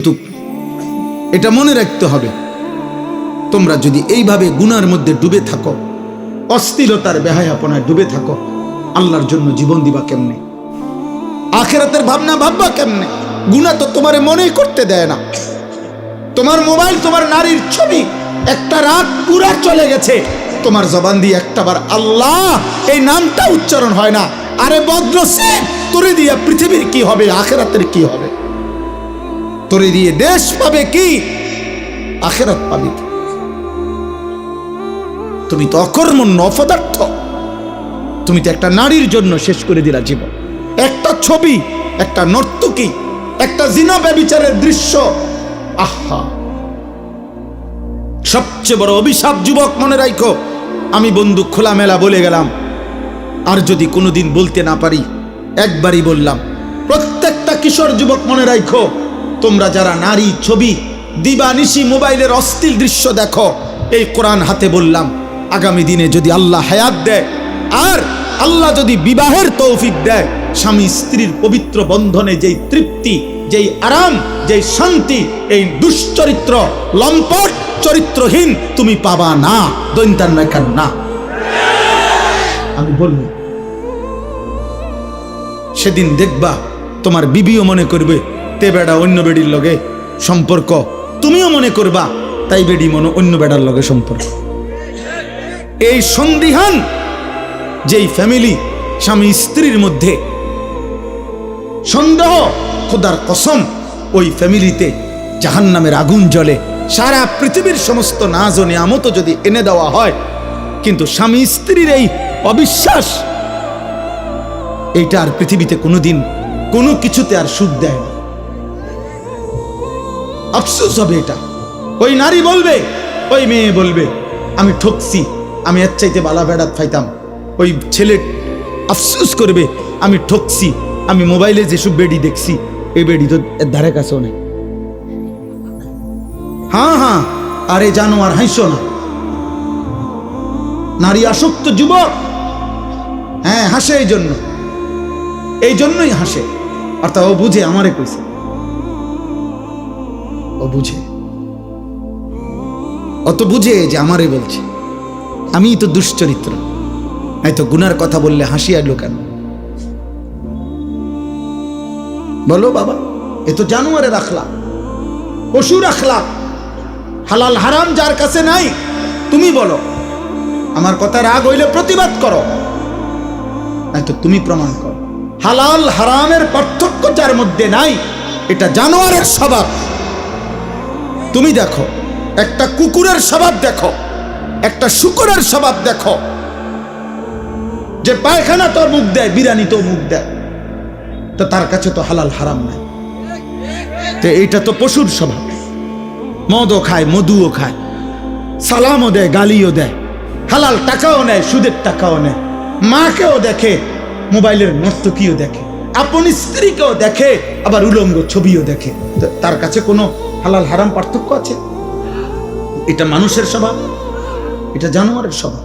কিন্তু এটা মনে রাখতে হবে, তোমরা যদি এইভাবে গুনার মধ্যে ডুবে থাকো, অস্থিরতার বেহায়াপনায় ডুবে থাকো, আল্লাহর জন্য জীবন দিবা কেমনে? আখেরাতের ভাবনা ভাববা কেমনে? গুণা তো তোমার মনেই করতে দেয় না। তোমার মোবাইল, তোমার নারীর ছবি, একটা রাত পুরা চলে গেছে। তোমার জবান দিয়ে একটাবার আল্লাহ, এই নামটা উচ্চারণ হয় না। আরে বদ্র সে তোরে দিয়ে পৃথিবীর কি হবে, আখেরাতের কি হবে? তোরে দিয়ে দেশ পাবে কি? আখেরাত পাবি কি? তুমি তো অকর্মণ্য, অপদার্থ। তুমি তো একটা নারীর জন্য শেষ করে দিলা জীবন। একটা ছবি, একটা নর্তকী, একটা জিনা ব্যবিচারের দৃশ্য। আহা! সবচেয়ে বড় অভিশাপ, যুবক, মনে রাখো আমি বন্ধু খোলামেলা বলে গেলাম। আর যদি কোনোদিন বলতে না পারি, একবারই বললাম। প্রত্যেকটা কিশোর, যুবক, মনে রাখো তোমরা যারা নারী ছবি, দিবানিশি মোবাইলের অস্থির দৃশ্য দেখো, এই কোরআন হাতে বললাম, আগামী দিনে যদি আল্লাহ হায়াত দেয়, আর আল্লাহ যদি বিবাহের তৌফিক দেয়, স্বামী স্ত্রীর পবিত্র বন্ধনে যেই তৃপ্তি, যেই আরাম, যেই শান্তি, এই দুশ্চরিত্র, লম্পট চরিত্রহীন তুমি পাবা না দৈন্তান রেখার না আমি বলব, সেদিন দেখবা, তোমার বিবিও মনে করবে তে বেড়া অন্য বেডির লগে সম্পর্ক। তুমিও মনে করবা, তাই বেডি মনে অন্য বেড়ার লগে সম্পর্ক। এই সন্দিহান, যেই ফ্যামিলি স্বামী স্ত্রীর মধ্যে সন্দেহ, খোদার কসম, ওই ফ্যামিলিতে জাহান নামের আগুন জ্বলে, সারা পৃথিবীর সমস্ত নাজ ও নিয়ামত যদি এনে দেওয়া হয়, কিন্তু স্বামী স্ত্রীর এই অবিশ্বাস, এইটা আর পৃথিবীতে কোনোদিন কোনো কিছুতে আর সুখ দেয় না। আফসোস হবে এটা। ওই নারী বলবে, ওই মেয়ে বলবে, আমি ঠকছি, আমি এর চাইতে বালা বেড়াত ফাইতাম ওই ছেলে আফসোস করবে, আমি ঠকছি, আমি মোবাইলে যেসব বেডি দেখছি, এই বেডি তো এর ধারে কাছেও নেই। হ্যাঁ হ্যাঁ আরে জানো আর হাইসো না। নারী আসক্ত যুবক। হ্যাঁ হাসে এই জন্য। এই জন্যই হাসে। অর্থাৎ ও বুঝে, আমারে কইছে। ও বুঝে। অত বুঝে যে আমারে বলছে। আমি তো দুশ্চরিত্র। তো গুনার কথা বললে হাসি আর কেন বলো বাবা, এ তো জানুয়ারে রাখলা পশু রাখলা হালাল হারাম যার কাছে নাই, তুমি বলো। আমার কথা রাগ হইলে প্রতিবাদ করো। তো তুমি প্রমাণ করো। হালাল হারামের পার্থক্য যার মধ্যে নাই, এটা জানোয়ারের স্বভাব। তুমি দেখো, একটা কুকুরের স্বভাব দেখো, একটা শুকুরের স্বভাব দেখো, যে পায়খানা তোর মুখ দেয় বিরানি তো মুখ দেয়। তো তার কাছে তো হালাল হারাম নাই। তো এইটা তো পশুর স্বভাব। মদও খায়, মধুও খায়, সালামও দেয়, গালিও দেয়, হালাল টাকাও নেয়, সুদের টাকাও নেয়। মাকেও দেখে, মোবাইলের নর্তকীও দেখে, আপন স্ত্রীকেও দেখে, আবার উলঙ্গ ছবিও দেখে। তার কাছে কোনো হালাল, হারাম পার্থক্য আছে? এটা মানুষের স্বভাব, এটা জানোয়ারের স্বভাব,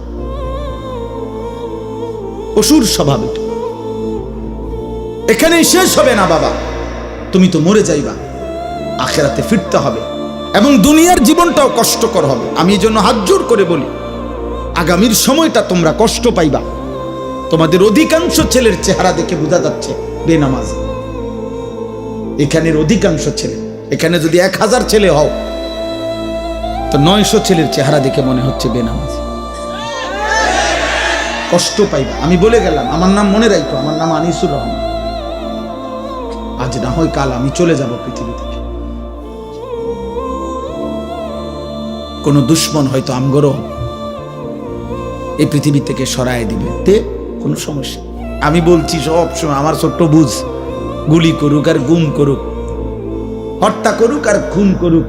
পশুর স্বভাব এটা। এখানেই শেষ হবে না বাবা। তুমি তো মরে যাইবা, আখেরাতে ফিরতে হবে এবং দুনিয়ার জীবনটাও কষ্টকর হবে। আমি এই জন্য হাত জোর করে বলি, আগামীর সময়টা তোমরা কষ্ট পাইবা। তোমাদের অধিকাংশ ছেলের চেহারা দেখে বোঝা যাচ্ছে বেনামাজ। এখানের অধিকাংশ ছেলে এখানে যদি এক হাজার ছেলে হও, তো নয়শো ছেলের চেহারা দেখে মনে হচ্ছে বেনামাজ। কষ্ট পাইবা। আমি বলে গেলাম, আমার নাম মনে রাখো আমার নাম আনিসুর রহমান। আজ না হয় কাল আমি চলে যাব পৃথিবী থেকে। কোনো দুশ্মন হয়তো আমগরও এই পৃথিবী থেকে সরায় দিবে। তে, কোনো সমস্যা আমি বলছি সব সময় আমার ছোট্ট বুঝ, গুলি করুক আর গুম করুক। হত্যা করুক আর খুন করুক।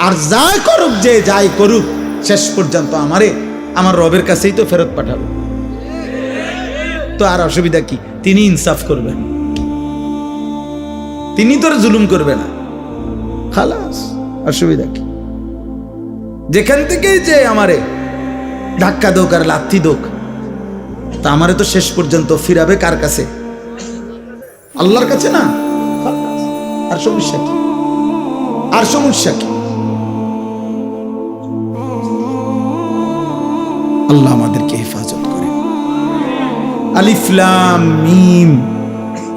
আর যাই করুক, যে যাই করুক, শেষ পর্যন্ত আমারে, আমার রবের কাছেই তো ফেরত পাঠাবে। তো আর অসুবিধা কি? তিনি ইনসাফ করবেন। তিনি তোর জুলুম করবে না। খালাস, অসুবিধা কি? যেখান থেকেই যে আমারে ধাক্কা দোক আর লাথি দোক, তা আমারে তো শেষ পর্যন্ত ফিরাবে কার কাছে? আল্লাহর কাছে না? আর সমস্যা কি? আর সমস্যা কি আল্লাহ আমাদেরকে হেফাজত করে আলিফলাম মিম,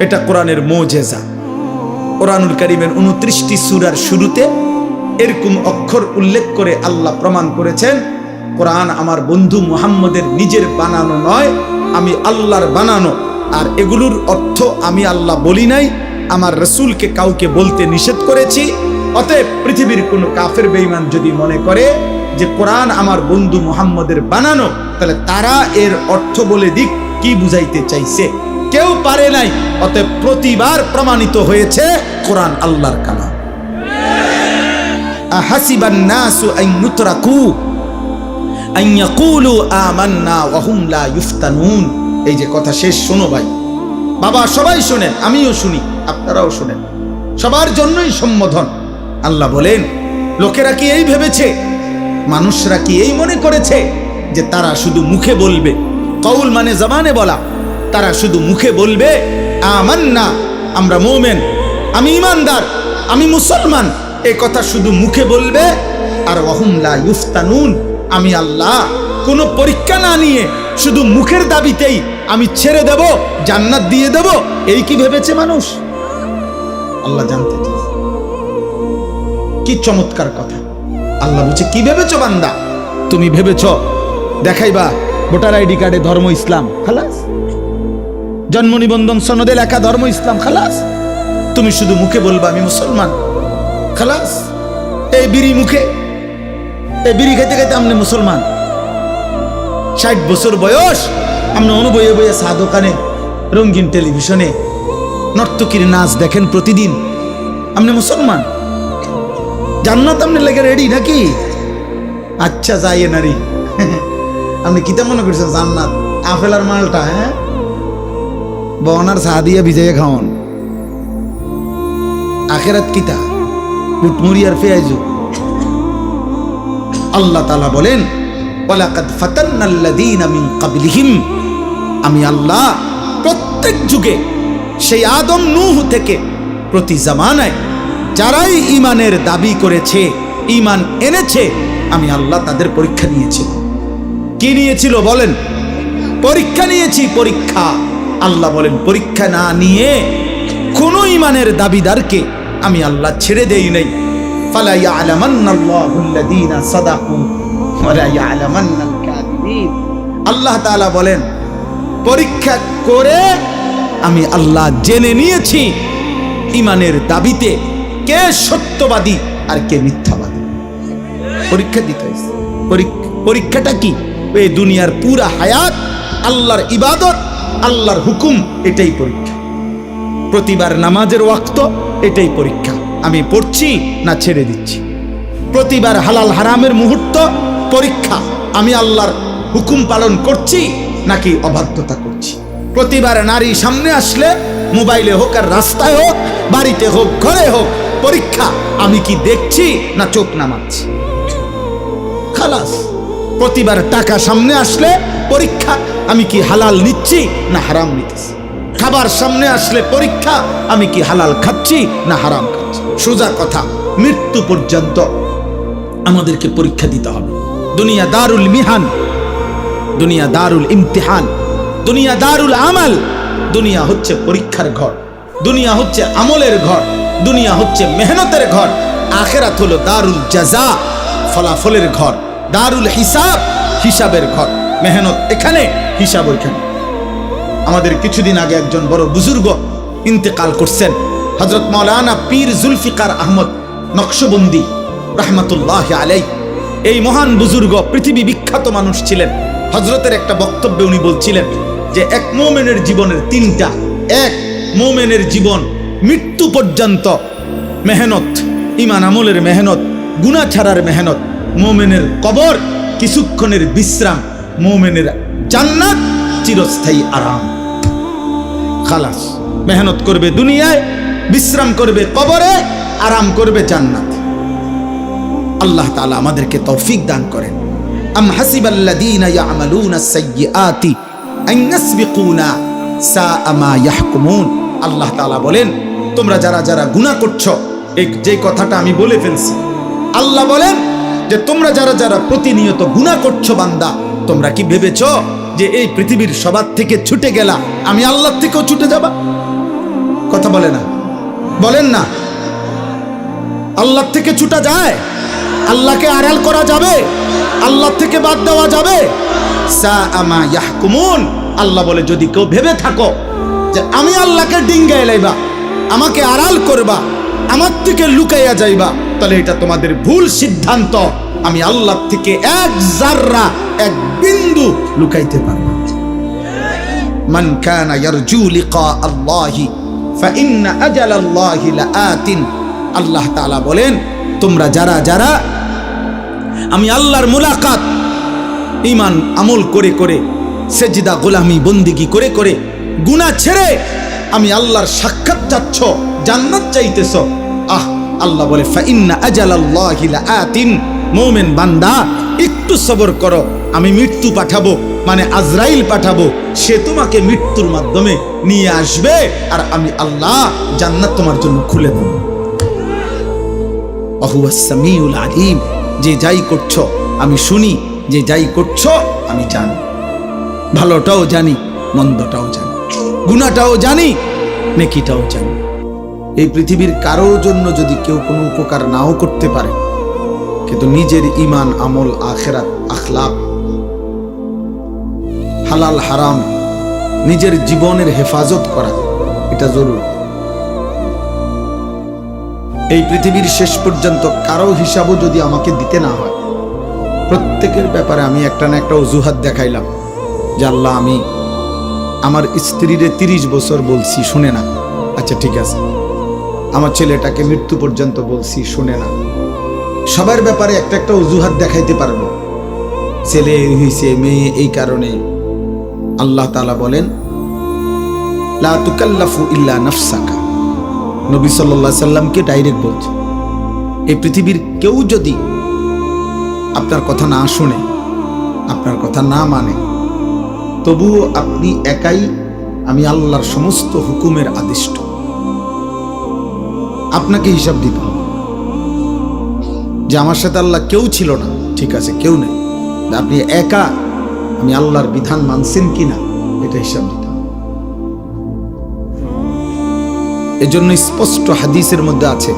এটা কোরআনের মোজেজা। কোরআনুল করিমের উনত্রিশটি সুরার শুরুতে এরকম অক্ষর উল্লেখ করে আল্লাহ প্রমাণ করেছেন, কোরআন আমার বন্ধু মুহাম্মদের নিজের বানানো নয়, আমি আল্লাহর বানানো। আর এগুলোর অর্থ আমি আল্লাহ বলি নাই, আমার রসুলকে কাউকে বলতে নিষেধ করেছি অতএব পৃথিবীর কোনো কাফের বেঈমান যদি মনে করে যে কোরআন আমার বন্ধু মুহাম্মদের বানানো, তাহলে তারা এর অর্থ বলে দিক, কি বুঝাইতে চাইছে? কেউ পারে নাই, অতএব প্রতিবার প্রমাণিত হয়েছে কোরআন আল্লাহর কালাম। লা এই যে কথা শেষ, শোনো ভাই। বাবা, সবাই আমিও শুনি, আপনারাও শোনেন। সবার জন্যই সম্বোধন। আল্লাহ বলেন, লোকেরা কি এই ভেবেছে? মানুষরা কি এই মনে করেছে যে তারা শুধু মুখে বলবে? কৌল মানে জবানে বলা। তারা শুধু মুখে বলবে, আমান্না, আমরা মৌমেন, আমি ইমানদার, আমি মুসলমান। এ কথা শুধু মুখে বলবে, আর ওহুমলা ইউফতানুন, আমি আল্লাহ, কোনো পরীক্ষা না নিয়ে শুধু মুখের দাবিতেই আমি ছেড়ে দেব, জান্নাত দিয়ে দেব। এই কি ভেবেছে মানুষ? আল্লাহ জানতে। কি চমৎকার কথা। আল্লাহ বলছে, কি ভেবেছ বান্দা? তুমি ভেবেছ, দেখাইবা, ভোটার আইডি কার্ডে ধর্ম ইসলাম, খালাস। জন্ম নিবন্ধন সনদে লেখা ধর্ম ইসলাম, খালাস। তুমি শুধু মুখে বলবা, আমি মুসলমান, খালাস। এই বিড়ি মুখে, এই বিড়ি খেতে খেতে আপনি মুসলমান। ষাট বছর বয়স আপনি অনুবয়ে বয়ে চা দোকানে রঙিন টেলিভিশনে, নর্তকীর নাচ দেখেন প্রতিদিন। আপনি মুসলমান জান্নাত আপনি লেগে রেডি নাকি? আচ্ছা যাইয়ে নারী। আপনি কিতা মনে করছেন জান্নাত? আপেল আর মালটা হ্যাঁ? বনার চা দিয়ে ভিজাইয়ে খাওয়ান আখেরাত কিতা? উটমুড়ি আর পেঁয়াজু। আল্লাহ তালা বলেন, ওয়ালাকাদ ফাতান্নাল্লাযীনা মিন ক্বাবলিহিম। আমি আল্লাহ প্রত্যেক যুগে সেই আদম নূহ থেকে প্রতি জামানায় যারাই ইমানের দাবি করেছে ইমান এনেছে, আমি আল্লাহ তাদের পরীক্ষা নিয়েছি। কি নিয়েছিল বলেন? পরীক্ষা নিয়েছি, পরীক্ষা। আল্লাহ বলেন, পরীক্ষা না নিয়ে কোন ইমানের দাবিদারকে আমি আল্লাহ ছেড়ে দেই নাই। আল্লাহ বলেন, পরীক্ষা করে আমি আল্লাহ জেনে নিয়েছি ইমানের দাবিতে কে সত্যবাদী আর কে মিথ্যাবাদী? পরীক্ষা দিতে হয়েছে। পরীক্ষাটা কি? এই দুনিয়ার পুরা হায়াত, আল্লাহর ইবাদত, আল্লাহর হুকুম, এটাই পরীক্ষা। প্রতিবার নামাজের ওয়াক্ত, এটাই পরীক্ষা। আমি পড়ছি না ছেড়ে দিচ্ছি। প্রতিবার হালাল হারামের মুহূর্ত, পরীক্ষা। আমি আল্লাহর হুকুম পালন করছি নাকি অবাধ্যতা করছি? প্রতিবার নারী সামনে আসলে, মোবাইলে হোক আর রাস্তায় হোক, বাড়িতে হোক, ঘরে হোক পরীক্ষা। আমি কি দেখছি না চোখ নামাচ্ছি? খালাস, প্রতিবার টাকা সামনে আসলে পরীক্ষা। আমি কি হালাল নিচ্ছি না হারাম নিতেছি? খাবার সামনে আসলে পরীক্ষা। আমি কি হালাল খাচ্ছি না হারাম খাচ্ছি? সোজা কথা, মৃত্যু পর্যন্ত আমাদেরকে পরীক্ষা দিতে হবে। দুনিয়া দারুল মিহান, দুনিয়া দারুল ইমতিহান, দুনিয়া দারুল আমাল, দুনিয়া হচ্ছে পরীক্ষার ঘর, দুনিয়া হচ্ছে আমলের ঘর। দুনিয়া হচ্ছে মেহনতের ঘর, আখেরাত হলো দারুল জাজা, ফলাফলের ঘর, দারুল হিসাব, হিসাবের ঘর। মেহনত এখানে, হিসাব ওইখানে। আমাদের কিছুদিন আগে একজন বড় বুজুর্গ ইন্তেকাল করছেন হজরত মৌলানা পীর জুলফিকার আহমদ নকশবন্দি রহমতুল্লাহ আলাই এই মহান বুজুর্গ পৃথিবী বিখ্যাত মানুষ ছিলেন। হজরতের একটা বক্তব্যে উনি বলছিলেন যে, এক মোমেনের জীবনের তিনটা, এক মোমেনের জীবন মৃত্যু পর্যন্ত মেহনত, ইমান আমলের মেহনত গুণা ছাড়ার মেহনত, মোমেনের কবর, কিছুক্ষণের বিশ্রাম, মোমেনের জান্নাত চিরস্থায়ী আরাম। খালাস, মেহনত করবে দুনিয়ায়, বিশ্রাম করবে কবরে, আরাম করবে জান্নাত। আল্লাহ তালা আমাদেরকে তৌফিক দান করেন। আম হাসিবাল্লাযীনা ইয়ামালুনা সাইয়্যাতি আন ইয়াহকুমুন। আল্লাহ তাআলা বলেন তোমরা যারা যারা গুনাহ করছ, এই যে কথাটা আমি বলে ফেলছি, আল্লাহ বলেন যে তোমরা যারা যারা প্রতিনিয়ত গুনাহ করছ বান্দা, তোমরা কি ভেবেছ যে এই পৃথিবীর সবার থেকে ছুটে গেলা, আমি আল্লাহ থেকেও ছুটে যাবা? কথা বলে না। বলেন না। আল্লাহ থেকে ছুটা যায়, আল্লাহকে আড়াল করা যাবে আল্লাহ থেকে বাদ দেওয়া যাবে। আল্লাহ বলে, যদি কেউ ভেবে থাকো যে আমি আল্লাহকে ডিঙ্গায় লাইবা আমাকে আড়াল করবা, আমার থেকে লুকাইয়া যাইবা, তাহলে এটা তোমাদের ভুল সিদ্ধান্ত। আমি আল্লাহ থেকে এক জাররা, এক বিন্দু লুকাইতে পারব মান কানা ইয়ারজু লিকা আল্লাহি ফাইন্না আজাল আল্লাহি লাআতিন। আল্লাহ তাআলা বলেন, তোমরা যারা যারা, আমি আল্লাহর মুলাকাত ইমান আমল করে করে, সেজদা গোলামি বন্দিগি করে করে, গুনাহ ছেড়ে আমি আল্লাহর সাক্ষাৎ চাচ্ছ, জান্নাত চাইতেছ। আহ, আল্লাহ বলে মুমিন বান্দা, একটু সবর করো, আমি মৃত্যু পাঠাবো মানে আজরাইল পাঠাবো, সে তোমাকে মৃত্যুর মাধ্যমে নিয়ে আসবে, আর আমি আল্লাহ জান্নাত তোমার জন্য খুলে দেবো। অহুয়া সামিউল আলিম, যে যাই করছ, আমি শুনি, যে যাই করছ, আমি জানি। ভালোটাও জানি, মন্দটাও জানি। গুণাটাও জানি, নেকিটাও জানি। এই পৃথিবীর কারও জন্য যদি কেউ কোনো উপকার নাও করতে পারে, কিন্তু নিজের ইমান আমল, আখেরাত, আখলাক, হালাল, হারাম, নিজের জীবনের হেফাজত করা, এটা জরুরি। এই পৃথিবীর শেষ পর্যন্ত কারও হিসাবও যদি আমাকে দিতে না হয়, প্রত্যেকের ব্যাপারে আমি একটা না একটা অজুহাত দেখাইলাম, যে আল্লাহ আমি আমার স্ত্রীরে তিরিশ বছর বলছি, শুনে না। আচ্ছা ঠিক আছে। আমার ছেলেটাকে মৃত্যু পর্যন্ত বলছি, শুনে না। সবার ব্যাপারে একটা একটা অজুহাত দেখাইতে পারব। ছেলে হইছে, মেয়ে, এই কারণে। আল্লাহ তালা বলেন, লা তুকাল্লাফু ইল্লা নাফসাকা। নবী সাল্লাহ সাল্লামকে ডাইরেক্ট বলছে, এই পৃথিবীর কেউ যদি আপনার কথা না শুনে, আপনার কথা না মানে তবুও আপনি একাই আমি আল্লাহর সমস্ত হুকুমের আদিষ্ট। আপনাকে হিসাব দিতে হবে। যে আমার সাথে আল্লাহ কেউ ছিল না, ঠিক আছে, কেউ নেই। আপনি একা আমি আল্লাহর বিধান মানছেন কিনা, এটা হিসাব দিতে এজন্য স্পষ্ট হাদিসের মধ্যে আছে,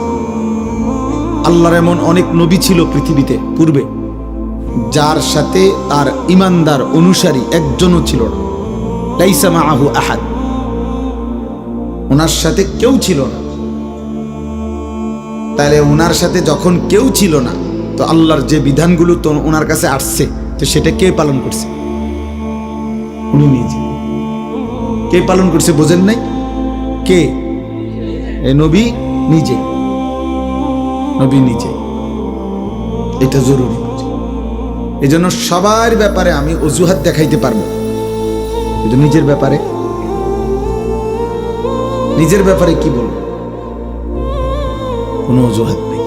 আল্লাহর এমন অনেক নবী ছিল পৃথিবীতে পূর্বে। যার সাথে তার ইমানদার অনুসারী একজনও ছিল না। লাইসা আহাদ। ওনার সাথে কেউ ছিল না। তাহলে ওনার সাথে যখন কেউ ছিল না, তো আল্লাহর যে বিধানগুলো তো ওনার কাছে আসছে, তো সেটা কে পালন করছে? উনি নিজে। কে পালন করছে বোঝেন নাই? কে? এ নবী নিজে। নবী নিজে। এটা জরুরি। এজন্য সবার ব্যাপারে আমি অজুহাত দেখাইতে পারব। কিন্তু নিজের ব্যাপারে। নিজের ব্যাপারে কি বলব? কোনো অজুহাত নেই।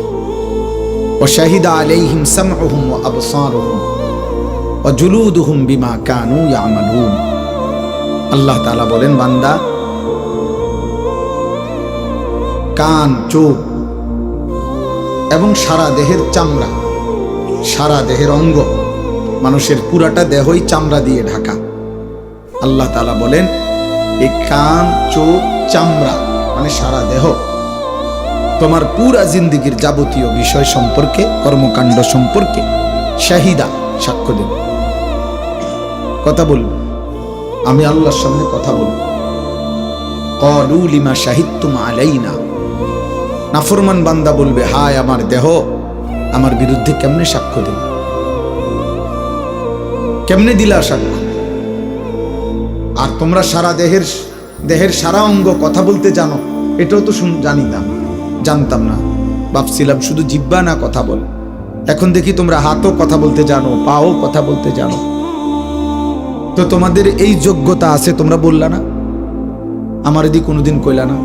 অশাহিদা আলাইহিম সামহুম ও অজুলুদ হুম বিমা কানু ইয়ামালুন। আল্লাহ তাআলা বলেন, বান্দা, কান, চোখ এবং সারা দেহের চামড়া, সারা দেহের অঙ্গ মানুষের পুরাটা দেহই চামড়া দিয়ে ঢাকা। আল্লাহ তালা বলেন এই কান, চোখ, চামড়া মানে সারা দেহ, তোমার পুরা জিন্দিগির যাবতীয় বিষয় সম্পর্কে, কর্মকাণ্ড সম্পর্কে শাহিদা সাক্ষ্য দেব। কথা বলব। আমি আল্লাহর সামনে কথা বলব। কলু লিমা আলাইনা। নাফরমান বান্দা বলবে, হায় আমার দেহ, আমার বিরুদ্ধে কেমনে সাক্ষ্য দিল কেমনে দিলা সাক্ষ্য আর তোমরা সারা দেহের দেহের সারা অঙ্গ কথা বলতে জানো এটাও তো শুন জানিতাম জানতাম না ভাবছিলাম শুধু জিব্বা না কথা বল এখন দেখি তোমরা হাতও কথা বলতে জানো পাও কথা বলতে জানো তো তোমাদের এই যোগ্যতা আছে তোমরা বললা না আমার এদিকে কোনোদিন কইলা না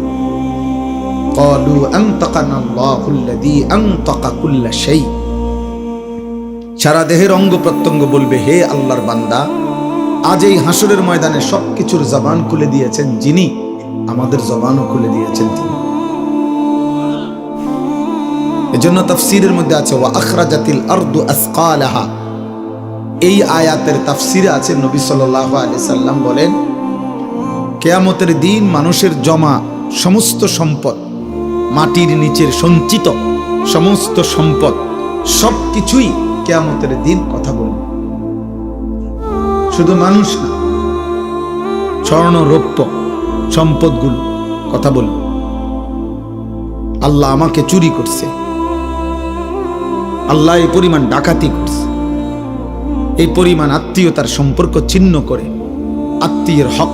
قالوا أنطقنا الله الذي أنطق كل شيء সারা দেহের অঙ্গ প্রত্যঙ্গ বলবে, হে আল্লাহর বান্দা, আজ এই হাসরের ময়দানে সবকিছুর জবান খুলে দিয়েছেন যিনি, আমাদের জবানও খুলে দিয়েছেন তিনি। এজন্য তাফসিরের মধ্যে আছে, ওয়া আখরাজাতিল আরদু আসকালাহা। এই আয়াতের তাফসিরে আছে, নবী সাল্লাল্লাহু আলাইহি সাল্লাম বলেন, কেয়ামতের দিন মানুষের জমা সমস্ত সম্পদ, মাটির নিচের সঞ্চিত সমস্ত সম্পদ সব কিছুই কেয়ামতের দিন কথা বলবে শুধু মানুষ না স্বর্ণ রৌপ্য সম্পদগুলো কথা বলবে আল্লাহ আমাকে চুরি করছে। আল্লাহ এই পরিমাণ ডাকাতি করছে। এই পরিমাণ আত্মীয়তার সম্পর্ক ছিন্ন করে আত্মীয়ের হক